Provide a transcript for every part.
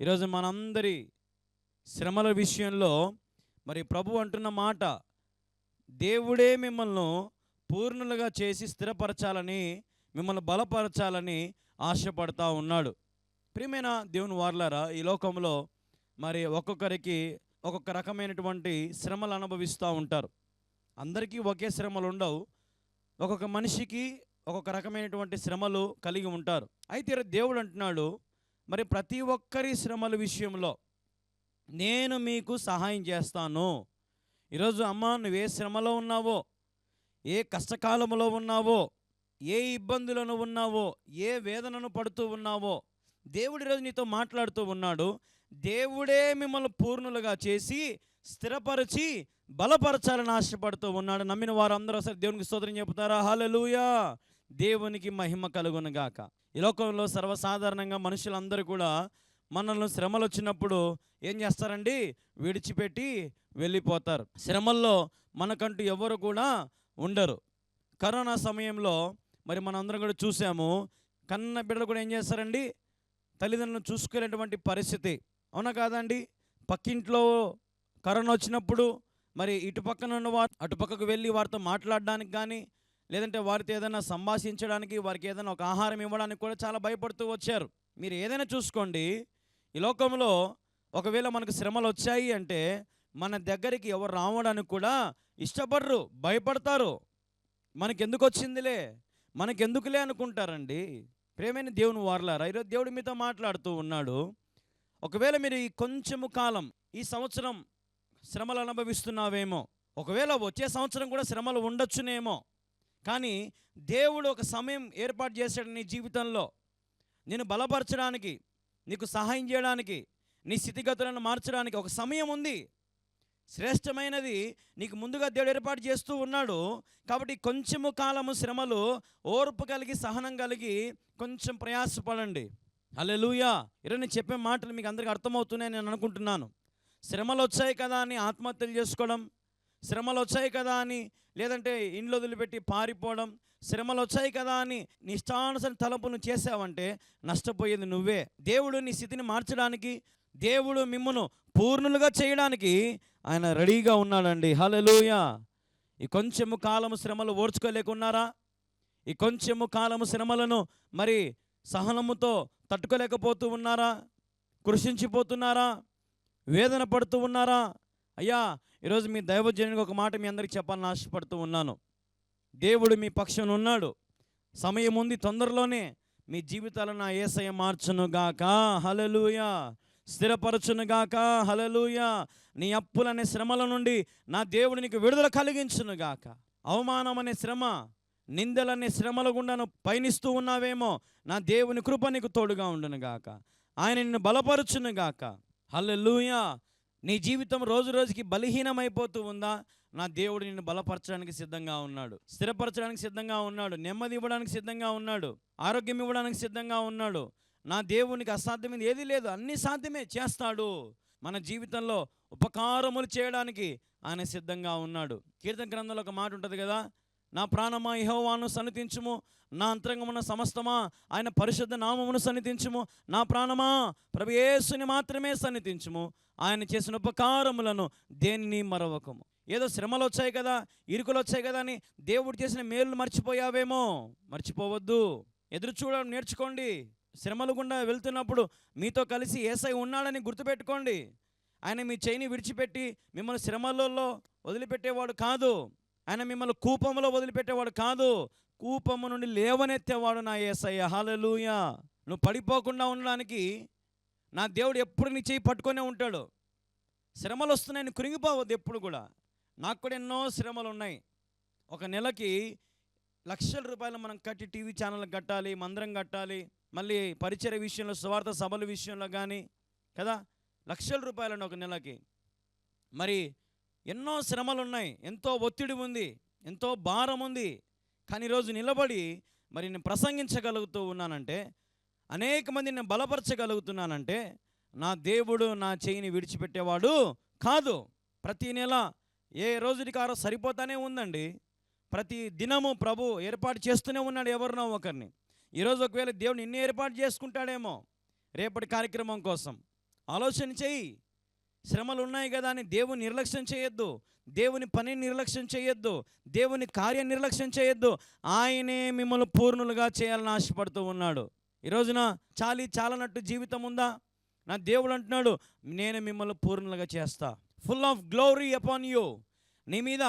ఈరోజు మనందరి శ్రమల విషయంలో మరి ప్రభు అంటున్న మాట దేవుడే మిమ్మల్ని పూర్ణులుగా చేసి స్థిరపరచాలని మిమ్మల్ని బలపరచాలని ఆశపడతా ఉన్నాడు. ప్రియమైన దేవుని వార్లారా ఈ లోకంలో మరి ఒక్కొక్కరికి ఒక్కొక్క రకమైనటువంటి శ్రమలు అనుభవిస్తూ ఉంటారు. అందరికీ ఒకే శ్రమలు ఉండవు ఒక్కొక్క మనిషికి ఒక్కొక్క రకమైనటువంటి శ్రమలు కలిగి ఉంటారు. అయితే దేవుడు అంటున్నాడు మరి ప్రతి ఒక్కరి శ్రమల విషయంలో నేను మీకు సహాయం చేస్తాను. ఈరోజు అమ్మ నువ్వు ఏ శ్రమలో ఉన్నావో ఏ కష్టకాలంలో ఉన్నావో ఏ ఇబ్బందులను ఉన్నావో ఏ వేదనను పడుతూ ఉన్నావో దేవుడు ఈరోజు నీతో మాట్లాడుతూ ఉన్నాడు. దేవుడే మిమ్మల్ని పూర్ణులుగా చేసి స్థిరపరిచి బలపరచాలని ఆశపడుతూ ఉన్నాడు. నమ్మిన వారందరూ అసలు దేవునికి స్తోత్రం చెబుతారా? హల్లెలూయా! దేవునికి మహిమ కలుగునుగాక ఈ లోకంలో సర్వసాధారణంగా మనుషులందరూ కూడా మనల్ని శ్రమలు వచ్చినప్పుడు ఏం చేస్తారండి? విడిచిపెట్టి వెళ్ళిపోతారు. శ్రమల్లో మనకంటూ ఎవరు కూడా ఉండరు. కరోనా సమయంలో మరి మనందరం కూడా చూసాము కన్న బిడ్డలు కూడా ఏం చేస్తారండి? తల్లిదండ్రులను చూసుకునేటువంటి పరిస్థితి. అవునా కాదండి? పక్కింట్లో కరోనా వచ్చినప్పుడు మరి ఇటు పక్కన ఉన్న వారు అటుపక్కకు వెళ్ళి వారితో మాట్లాడడానికి కానీ లేదంటే వారితో ఏదైనా సంభాషించడానికి వారికి ఏదైనా ఒక ఆహారం ఇవ్వడానికి కూడా చాలా భయపడుతూ వచ్చారు. మీరు ఏదైనా చూసుకోండి ఈ లోకంలో ఒకవేళ మనకు శ్రమలు వచ్చాయి అంటే మన దగ్గరికి ఎవరు రావడానికి కూడా ఇష్టపడరు భయపడతారు. మనకెందుకు వచ్చిందిలే? మనకెందుకులే అనుకుంటారండి. ప్రేమైన దేవుని వారలారా ఈరోజు దేవుడు మీతో మాట్లాడుతూ ఉన్నాడు. ఒకవేళ మీరు ఈ కొంచెము కాలం ఈ సంవత్సరం శ్రమలు అనుభవిస్తున్నావేమో ఒకవేళ వచ్చే సంవత్సరం కూడా శ్రమలు ఉండొచ్చునేమో కానీ దేవుడు ఒక సమయం ఏర్పాటు చేశాడు నీ జీవితంలో. నేను బలపరచడానికి నీకు సహాయం చేయడానికి నీ స్థితిగతులను మార్చడానికి ఒక సమయం ఉంది. శ్రేష్టమైనది నీకు ముందుగా దేవుడు ఏర్పాటు చేస్తూ ఉన్నాడు. కాబట్టి కొంచెము కాలము శ్రమలు ఓర్పు కలిగి సహనం కలిగి కొంచెం ప్రయాసపడండి. హల్లెలూయా! లూయా నేను చెప్పే మాటలు మీకు అందరికీ అర్థమవుతున్నాయని నేను అనుకుంటున్నాను. శ్రమలు వచ్చాయి కదా అని ఆత్మహత్యలు చేసుకోవడం శ్రమలు వచ్చాయి కదా అని లేదంటే ఇండ్లు వదిలిపెట్టి పారిపోవడం శ్రమలు వచ్చాయి కదా అని నిష్టానుసరి తలపును చేసావంటే నష్టపోయేది నువ్వే. దేవుడు నీ స్థితిని మార్చడానికి దేవుడు మిమ్మను పూర్ణులుగా చేయడానికి ఆయన రెడీగా ఉన్నాడండి. హల్లెలూయా! ఈ కొంచెము కాలము శ్రమలు ఓర్చుకోలేకున్నారా? ఈ కొంచెము కాలము శ్రమలను మరి సహనముతో తట్టుకోలేకపోతూ ఉన్నారా? కృషించిపోతున్నారా? వేదన పడుతూ ఉన్నారా? అయ్యా ఈరోజు మీ దైవజనునికి ఒక మాట మీ అందరికి చెప్పాలని ఆశపడుతూ ఉన్నాను. దేవుడు మీ పక్షం ఉన్నాడు. సమయం ఉంది తొందరలోనే మీ జీవితాలను నా ఏసయ మార్చునుగాక. హలలుయా స్థిరపరచునుగాక. హలలుయా నీ అప్పులనే శ్రమల నుండి నా దేవుడు నీకు విడుదల కలిగించునుగాక. అవమానం అనే శ్రమ నిందలనే శ్రమల గుండాను పయనిస్తూ ఉన్నావేమో నా దేవుని కృప నీకు తోడుగా ఉండునుగాక. ఆయన నిన్ను బలపరచునుగాక. హలలుయా నీ జీవితం రోజు రోజుకి బలహీనమైపోతూ ఉందా? నా దేవుడు నిన్ను బలపరచడానికి సిద్ధంగా ఉన్నాడు. స్థిరపరచడానికి సిద్ధంగా ఉన్నాడు. నెమ్మది ఇవ్వడానికి సిద్ధంగా ఉన్నాడు. ఆరోగ్యం ఇవ్వడానికి సిద్ధంగా ఉన్నాడు. నా దేవునికి అసాధ్యమైంది ఏది లేదు. అన్ని సాధ్యమే చేస్తాడు. మన జీవితంలో ఉపకారములు చేయడానికి ఆయన సిద్ధంగా ఉన్నాడు. కీర్తన గ్రంథంలో ఒక మాట ఉంటుంది కదా? నా ప్రాణమా యహోవాను సన్నిధించుము. నా అంతరంగమున సమస్తమా ఆయన పరిశుద్ధ నామమును సన్నిధించుము. నా ప్రాణమా ప్రభు యేసుని మాత్రమే సన్నిధించుము. ఆయన చేసిన ఉపకారములను దేనిని మరవకము. ఏదో శ్రమలు వచ్చాయి కదా ఇరుకులు వచ్చాయి కదా అని దేవుడు చేసిన మేలు మర్చిపోయావేమో? మర్చిపోవద్దు. ఎదురు చూడడం నేర్చుకోండి. శ్రమలు గుండా వెళ్తున్నప్పుడు మీతో కలిసి ఏసై ఉన్నాడని గుర్తుపెట్టుకోండి. ఆయన మీ చేయిని విడిచిపెట్టి మిమ్మల్ని శ్రమలలో వదిలిపెట్టేవాడు కాదు. ఆయన మిమ్మల్ని కూపంలో వదిలిపెట్టేవాడు కాదు. కూపము నుండి లేవనెత్తేవాడు నా ఏసయ్య. హలలుయ నువ్వు పడిపోకుండా ఉండడానికి నా దేవుడు ఎప్పుడు నీ చేయి పట్టుకొనే ఉంటాడు. శ్రమలు వస్తున్నాయని కురింగిపోవద్దు ఎప్పుడు కూడా. నాకు కూడా ఎన్నో శ్రమలు ఉన్నాయి. ఒక నెలకి లక్షల రూపాయలు మనం కట్టి టీవీ ఛానల్ కట్టాలి మందిరం కట్టాలి మళ్ళీ పరిచయ విషయంలో స్వార్థ సభల విషయంలో కానీ కదా? లక్షల రూపాయలు ఒక నెలకి. మరి ఎన్నో శ్రమలు ఉన్నాయి ఎంతో ఒత్తిడి ఉంది ఎంతో భారం ఉంది. కానీ ఈరోజు నిలబడి మరి నేను ప్రసంగించగలుగుతూ ఉన్నానంటే అనేక మంది నేను బలపరచగలుగుతున్నానంటే నా దేవుడు నా చేయిని విడిచిపెట్టేవాడు కాదు. ప్రతి నెల ఏ రోజుకి ఆ సరిపోతానే ఉందండి. ప్రతి దినము ప్రభు ఏర్పాటు చేస్తూనే ఉన్నాడు ఎవరినో ఒకరిని. ఈరోజు ఒకవేళ దేవుడు నిన్ను ఏర్పాటు చేసుకుంటాడేమో రేపటి కార్యక్రమం కోసం. ఆలోచన చెయ్యి శ్రమలు ఉన్నాయి కదా అని దేవుని నిర్లక్ష్యం చేయొద్దు. దేవుని పని నిర్లక్ష్యం చేయొద్దు. దేవుని కార్య నిర్లక్ష్యం చేయొద్దు. ఆయనే మిమ్మల్ని పూర్ణులుగా చేయాలని ఆశపడుతూ ఉన్నాడు. ఈ రోజున చాలి చాలనట్టు జీవితం ఉందా? నా దేవుడు అంటున్నాడు నేను మిమ్మల్ని పూర్ణులుగా చేస్తా. Full of glory upon you నీ మీద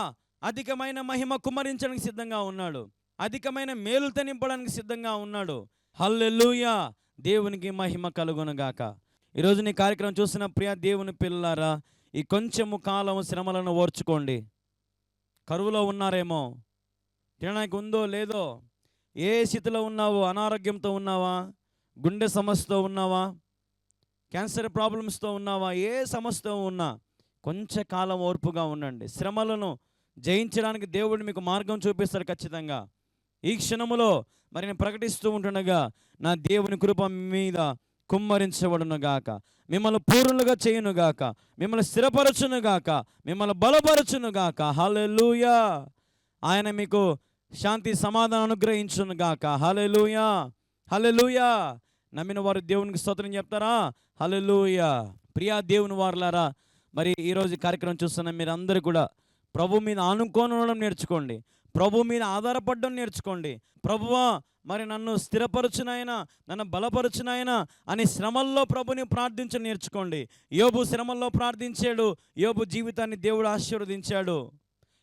అధికమైన మహిమ కుమ్మరించడానికి సిద్ధంగా ఉన్నాడు. అధికమైన మేలు నింపడానికి సిద్ధంగా ఉన్నాడు. హల్లెలూయా దేవునికి మహిమ కలుగునగాక ఈరోజు నీ కార్యక్రమం చూసిన ప్రియ దేవుని పిల్లలారా ఈ కొంచెము కాలం శ్రమలను ఓర్చుకోండి. కరువులో ఉన్నారేమో? తినడానికి ఉందో లేదో? ఏ స్థితిలో ఉన్నావో? అనారోగ్యంతో ఉన్నావా? గుండె సమస్యతో ఉన్నావా? క్యాన్సర్ ప్రాబ్లమ్స్తో ఉన్నావా? ఏ సమస్యతో ఉన్నా కొంచెం కాలం ఓర్పుగా ఉండండి. శ్రమలను జయించడానికి దేవుడు మీకు మార్గం చూపిస్తాడు ఖచ్చితంగా. ఈ క్షణములో మరి నేను ప్రకటిస్తూ ఉంటుండగా నా దేవుని కృప మీద కుమ్మరించబడునుగాక మిమ్మల్ని పూర్ణులుగా చేయునుగాక మిమ్మల్ని స్థిరపరచునుగాక మిమ్మల్ని బలపరచునుగాక హలెలుయా ఆయన మీకు శాంతి సమాధానం అనుగ్రహించునుగాక హలెలుయా హలెలుయా నమ్మిన వారు దేవునికి స్తోత్రం చెప్తారా? హలెలుయా ప్రియా దేవుని వారులారా మరి ఈరోజు కార్యక్రమం చూస్తున్న మీరందరూ కూడా ప్రభు మీద ఆనుకొని ఉండడం నేర్చుకోండి. ప్రభు మీద ఆధారపడడం నేర్చుకోండి. ప్రభువా మరి నన్ను స్థిరపరచునైనా నన్ను బలపరచునైనా అని శ్రమల్లో ప్రభుని ప్రార్థించడం నేర్చుకోండి. యోబు శ్రమల్లో ప్రార్థించాడు. యోబు జీవితాన్ని దేవుడు ఆశీర్వదించాడు.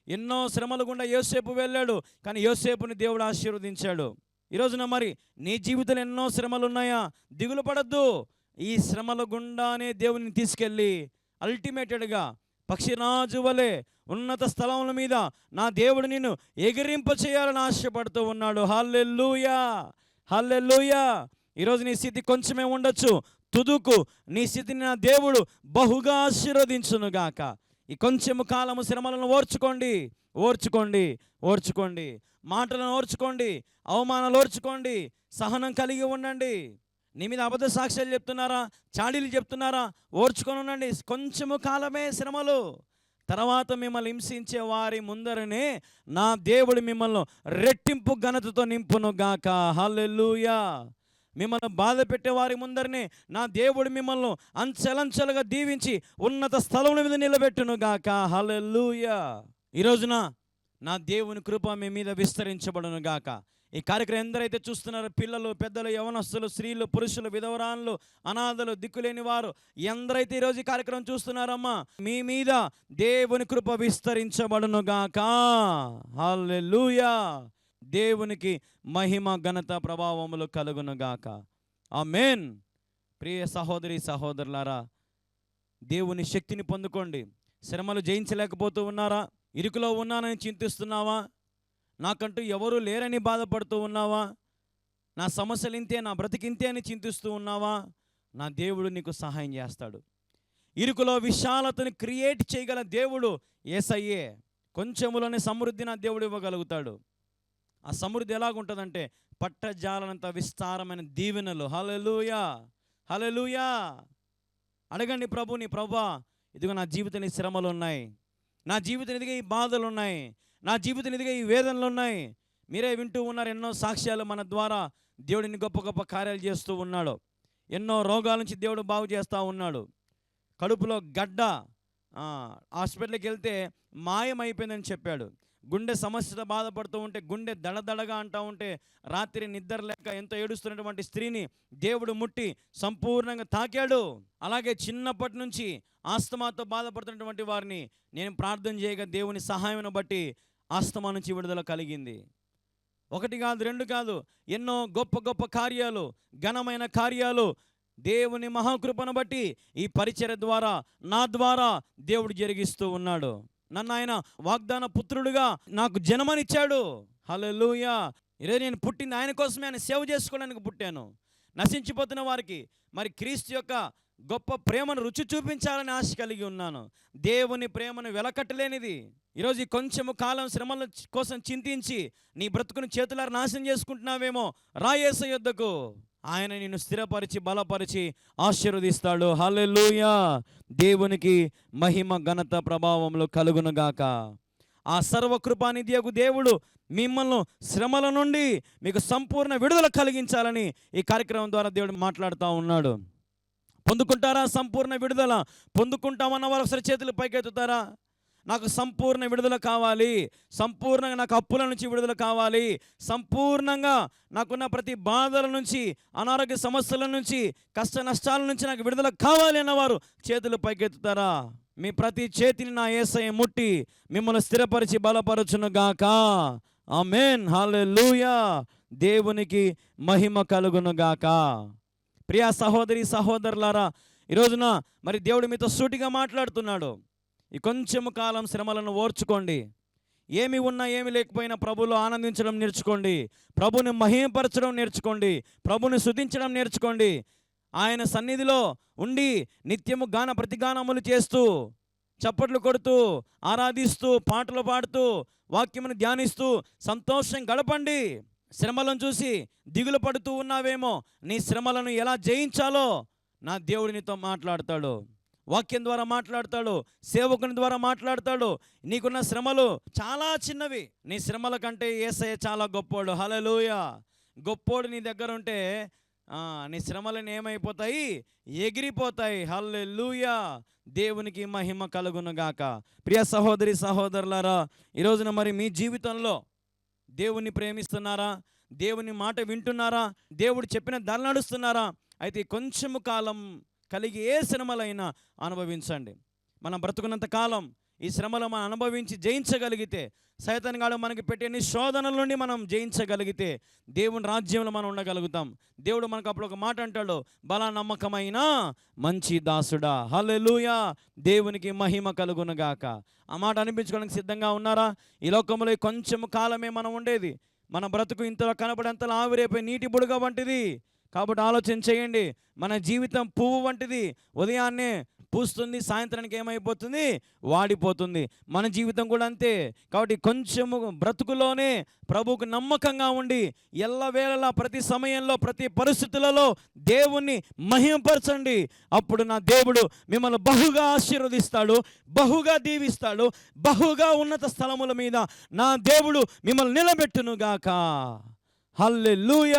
ఎన్నో శ్రమల గుండా యోసేపు వెళ్ళాడు. కానీ యోసేపుని దేవుడు ఆశీర్వదించాడు. ఈ రోజున మరి నీ జీవితంలో ఎన్నో శ్రమలు ఉన్నాయా దిగులు పడద్దు. ఈ శ్రమల గుండానే దేవుని తీసుకెళ్ళి అల్టిమేటెడ్గా పక్షిరాజు వలె ఉన్నత స్థలముల మీద నా దేవుడు నిన్ను ఎగిరింప చేయాలని ఆశపడుతూ ఉన్నాడు. హల్లెల్లుయా హల్లెల్లుయా ఈరోజు నీ స్థితి కొంచెమే ఉండొచ్చు. తుదుకు నీ స్థితిని నా దేవుడు బహుగా ఆశీర్వదించునుగాక ఈ కొంచెము కాలము శ్రమలను ఓర్చుకోండి. ఓర్చుకోండి. ఓర్చుకోండి. మాటలను ఓర్చుకోండి. అవమానాలు ఓర్చుకోండి. సహనం కలిగి ఉండండి. నీ మీద అబద్ధ సాక్ష్యాలు చెప్తున్నారా? చాడీలు చెప్తున్నారా? ఓర్చుకొని ఉండండి. కొంచెము కాలమే శ్రమలు. తర్వాత మిమ్మల్ని హింసించే వారి ముందరనే నా దేవుడు మిమ్మల్ని రెట్టింపు ఘనతతో నింపును గాక. హల్లెలూయా. మిమ్మల్ని బాధ పెట్టే వారి ముందరనే నా దేవుడు మిమ్మల్ని అంచెలంచెలుగా దీవించి ఉన్నత స్థలముల మీద నిలబెట్టును గాక. హల్లెలూయా. ఈ రోజున నా దేవుని కృప మీ మీద విస్తరించబడును గాక. ఈ కార్యక్రమం ఎందరైతే చూస్తున్నారో పిల్లలు పెద్దలు యవనస్తులు స్త్రీలు పురుషులు విధవరాన్లు అనాథలు దిక్కులేని వారు ఎందరైతే ఈరోజు ఈ కార్యక్రమం చూస్తున్నారమ్మా మీ మీద దేవుని కృప విస్తరించబడును గాక హల్లెలూయా! దేవునికి మహిమ ఘనత ప్రభావములు కలుగును గాక మెయిన్ ప్రియ సహోదరి సహోదరులారా దేవుని శక్తిని పొందుకోండి. శ్రమలు జయించలేకపోతూ ఉన్నారా? ఇరుకులో ఉన్నానని చింతిస్తున్నావా? నాకంటూ ఎవరు లేరని బాధపడుతూ ఉన్నావా? నా సమస్యలు ఇంతే నా బ్రతికింతే అని చింతిస్తూ ఉన్నావా? నా దేవుడు నీకు సహాయం చేస్తాడు. ఇరుకులో విశాలతను క్రియేట్ చేయగల దేవుడు ఏసయ్యే. కొంచెములోనే సమృద్ధి నా దేవుడు ఇవ్వగలుగుతాడు. ఆ సమృద్ధి ఎలాగుంటుందంటే పట్టజాలనంత విస్తారమైన దీవెనలు. హలలుయా హలలుయా అడగండి ప్రభు నీ ప్రభా ఇదిగో నా జీవితంలో శ్రమలు ఉన్నాయి నా జీవితం ఇదిగా ఈ బాధలు ఉన్నాయి నా జీవితం ఇదిగా ఈ వేదనలు ఉన్నాయి. మీరే వింటూ ఉన్నారు ఎన్నో సాక్ష్యాలు మన ద్వారా దేవుడిని గొప్ప గొప్ప కార్యాలు చేస్తూ ఉన్నాడు. ఎన్నో రోగాల నుంచి దేవుడు బాగు చేస్తూ ఉన్నాడు. కడుపులో గడ్డ హాస్పిటల్కి వెళ్తే మాయమైపోయిందని చెప్పాడు. గుండె సమస్యతో బాధపడుతూ ఉంటే గుండె దడదడగా అంటూ ఉంటే రాత్రి నిద్ర లేక ఎంతో ఏడుస్తున్నటువంటి స్త్రీని దేవుడు ముట్టి సంపూర్ణంగా తాకాడు. అలాగే చిన్నప్పటి నుంచి ఆస్తమాతో బాధపడుతున్నటువంటి వారిని నేను ప్రార్థన చేయగా దేవుని సహాయం బట్టి ఆస్తమా నుంచి విడుదల కలిగింది. ఒకటి కాదు రెండు కాదు ఎన్నో గొప్ప గొప్ప కార్యాలు ఘనమైన కార్యాలు దేవుని మహాకృపను బట్టి ఈ పరిచయ ద్వారా నా ద్వారా దేవుడు జరిగిస్తూ ఉన్నాడు. నన్ను ఆయన వాగ్దాన పుత్రుడుగా నాకు జన్మనిచ్చాడు. లూయా ఈరోజు నేను పుట్టింది ఆయన కోసమే ఆయన సేవ చేసుకోవడానికి పుట్టాను. నశించిపోతున్న వారికి మరి క్రీస్తు యొక్క గొప్ప ప్రేమను రుచి చూపించాలని ఆశ కలిగి ఉన్నాను. దేవుని ప్రేమను వెలకట్టలేనిది. ఈరోజు కొంచెము కాలం శ్రమల కోసం చింతించి నీ బ్రతుకుని చేతులారు నాశనం చేసుకుంటున్నావేమో రాయేస యుద్ధకు ఆయన నిన్ను స్థిరపరిచి బలపరిచి ఆశీర్వదిస్తాడు. హలెలుయా దేవునికి మహిమ ఘనత ప్రభావంలో కలుగునుగాక. ఆ సర్వకృపానిధియకు దేవుడు మిమ్మల్ని శ్రమల నుండి మీకు సంపూర్ణ విడుదల కలిగించాలని ఈ కార్యక్రమం ద్వారా దేవుడు మాట్లాడుతూ ఉన్నాడు. పొందుకుంటారా? సంపూర్ణ విడుదల పొందుకుంటామన్న వారు ఒకసారి చేతులు పైకెత్తుతారా? నాకు సంపూర్ణ విడుదల కావాలి. సంపూర్ణంగా నాకు అప్పుల నుంచి విడుదల కావాలి. సంపూర్ణంగా నాకున్న ప్రతి బాధల నుంచి అనారోగ్య సమస్యల నుంచి కష్ట నష్టాల నుంచి నాకు విడుదల కావాలి అన్నవారు చేతులు పైకెత్తుతారా? మీ ప్రతి చేతిని నా ఏసయ ముట్టి మిమ్మల్ని స్థిరపరిచి బలపరచును గాక. ఆమెన్. హల్లెలూయా. దేవునికి మహిమ కలుగును గాక. ప్రియా సహోదరి సహోదరులారా ఈ రోజున మరి దేవుడు మీతో సూటిగా మాట్లాడుతున్నాడు. ఈ కొంచెము కాలం శ్రమలను ఓర్చుకోండి. ఏమి ఉన్నా ఏమి లేకపోయినా ప్రభులో ఆనందించడం నేర్చుకోండి. ప్రభుని మహిమపరచడం నేర్చుకోండి. ప్రభుని శుద్ధించడం నేర్చుకోండి. ఆయన సన్నిధిలో ఉండి నిత్యము గాన ప్రతిగానములు చేస్తూ చప్పట్లు కొడుతూ ఆరాధిస్తూ పాటలు పాడుతూ వాక్యమును ధ్యానిస్తూ సంతోషం గడపండి. శ్రమలను చూసి దిగులు పడుతూ ఉన్నావేమో నీ శ్రమలను ఎలా జయించాలో నా దేవుడు నీతో మాట్లాడతాడు. వాక్యం ద్వారా మాట్లాడతాడు సేవకుని ద్వారా మాట్లాడతాడు. నీకున్న శ్రమలు చాలా చిన్నవి. నీ శ్రమల కంటే ఏసయ్య చాలా గొప్పోడు. హలలోయ గొప్పోడు నీ దగ్గర ఉంటే ఆ, నీ శ్రమలను ఏమైపోతాయి? ఎగిరిపోతాయి. హల్లెలూయా! దేవునికి మహిమ కలుగునుగాక. ప్రియ సహోదరి సహోదరులారా ఈ రోజున మరి మీ జీవితంలో దేవుణ్ణి ప్రేమిస్తున్నారా? దేవుని మాట వింటున్నారా? దేవుడు చెప్పిన దారి నడుస్తున్నారా? అయితే కొంచెము కాలం కలిగి ఏ శ్రమలైనా అనుభవించండి. మనం బ్రతుకున్నంత కాలం ఈ శ్రమలో మనం అనుభవించి జయించగలిగితే సైతన్గాడు మనకి పెట్టే శోధనల నుండి మనం జయించగలిగితే దేవుని రాజ్యంలో మనం ఉండగలుగుతాం. దేవుడు మనకు అప్పుడు ఒక మాట అంటాడు బల నమ్మకమైన మంచి దాసుడా. హలెలుయా దేవునికి మహిమ కలుగునుగాక ఆ మాట అనిపించుకోవడానికి సిద్ధంగా ఉన్నారా? ఈ లోకంలో కొంచెం కాలమే మనం ఉండేది. మన బ్రతుకు ఇంతలో కనపడేంతలో ఆవిరైపోయి నీటి బుడగ వంటిది. కాబట్టి ఆలోచన చేయండి. మన జీవితం పువ్వు వంటిది. ఉదయాన్నే పూస్తుంది సాయంత్రానికి ఏమైపోతుంది? వాడిపోతుంది. మన జీవితం కూడా అంతే. కాబట్టి కొంచెము బ్రతుకులోనే ప్రభువుకు నమ్మకంగా ఉండి ఎల్లవేళలా ప్రతి సమయంలో ప్రతి పరిస్థితులలో దేవుణ్ణి మహిమపరచండి అప్పుడు నా దేవుడు మిమ్మల్ని బహుగా ఆశీర్వదిస్తాడు బహుగా దీవిస్తాడు బహుగా ఉన్నత స్థలముల మీద నా దేవుడు మిమ్మల్ని నిలబెట్టునుగాక. హల్లెలూయ.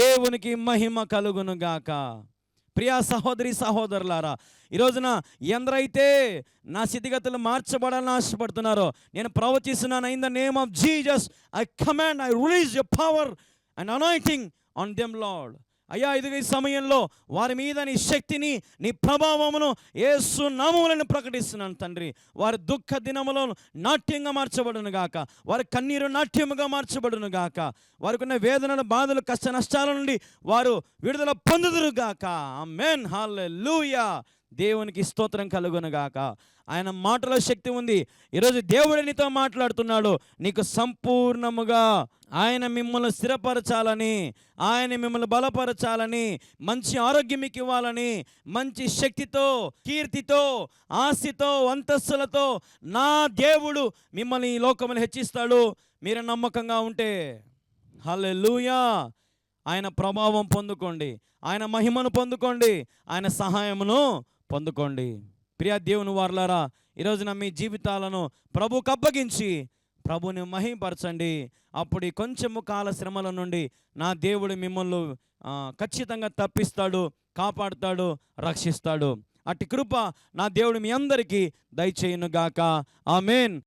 దేవునికి మహిమ కలుగును గాక. ప్రియా సహోదరి సహోదరులారా ఈ రోజున ఎందరైతే నా స్థితిగతులు మార్చబడాలని ఆశపడుతున్నారో నేను ప్రవచిస్తున్నాను in the name of Jesus I command I release your power and anointing on them Lord అయ్యా ఇదిగో ఈ సమయంలో వారి మీద నీ శక్తిని నీ ప్రభావమును ఏసు నామములను ప్రకటిస్తున్నాను తండ్రి. వారి దుఃఖ దినములో నాట్యంగా మార్చబడును గాక. వారి కన్నీరు నాట్యముగా మార్చబడును గాక. వారికి ఉన్న వేదనలు బాధలు కష్ట నష్టాల నుండి వారు విడుదల పొందుదురు గాక. మెన్ హాల్ లూయా దేవునికి స్తోత్రం కలుగును గాక. ఆయన మాటలో శక్తి ఉంది. ఈరోజు దేవుడు నీతో మాట్లాడుతున్నాడు. నీకు సంపూర్ణముగా ఆయన మిమ్మల్ని స్థిరపరచాలని ఆయన మిమ్మల్ని బలపరచాలని మంచి ఆరోగ్యం మీకు ఇవ్వాలని మంచి శక్తితో కీర్తితో ఆస్తితో అంతస్తులతో నా దేవుడు మిమ్మల్ని ఈ లోకములు హెచ్చిస్తాడు. మీరు నమ్మకంగా ఉంటే. హల్లెలూయా! ఆయన ప్రభావం పొందుకోండి. ఆయన మహిమను పొందుకోండి. ఆయన సహాయమును పొందుకోండి. ప్రియా దేవుని వారలారా ఈరోజున మీ జీవితాలను ప్రభుకు అప్పగించి ప్రభుని మహింపరచండి. అప్పుడు కొంచెము కాల శ్రమల నుండి నా దేవుడు మిమ్మల్ని ఖచ్చితంగా తప్పిస్తాడు కాపాడుతాడు రక్షిస్తాడు. అట్టి కృప నా దేవుడు మీ అందరికీ దయచేయునుగాక. ఆమెన్.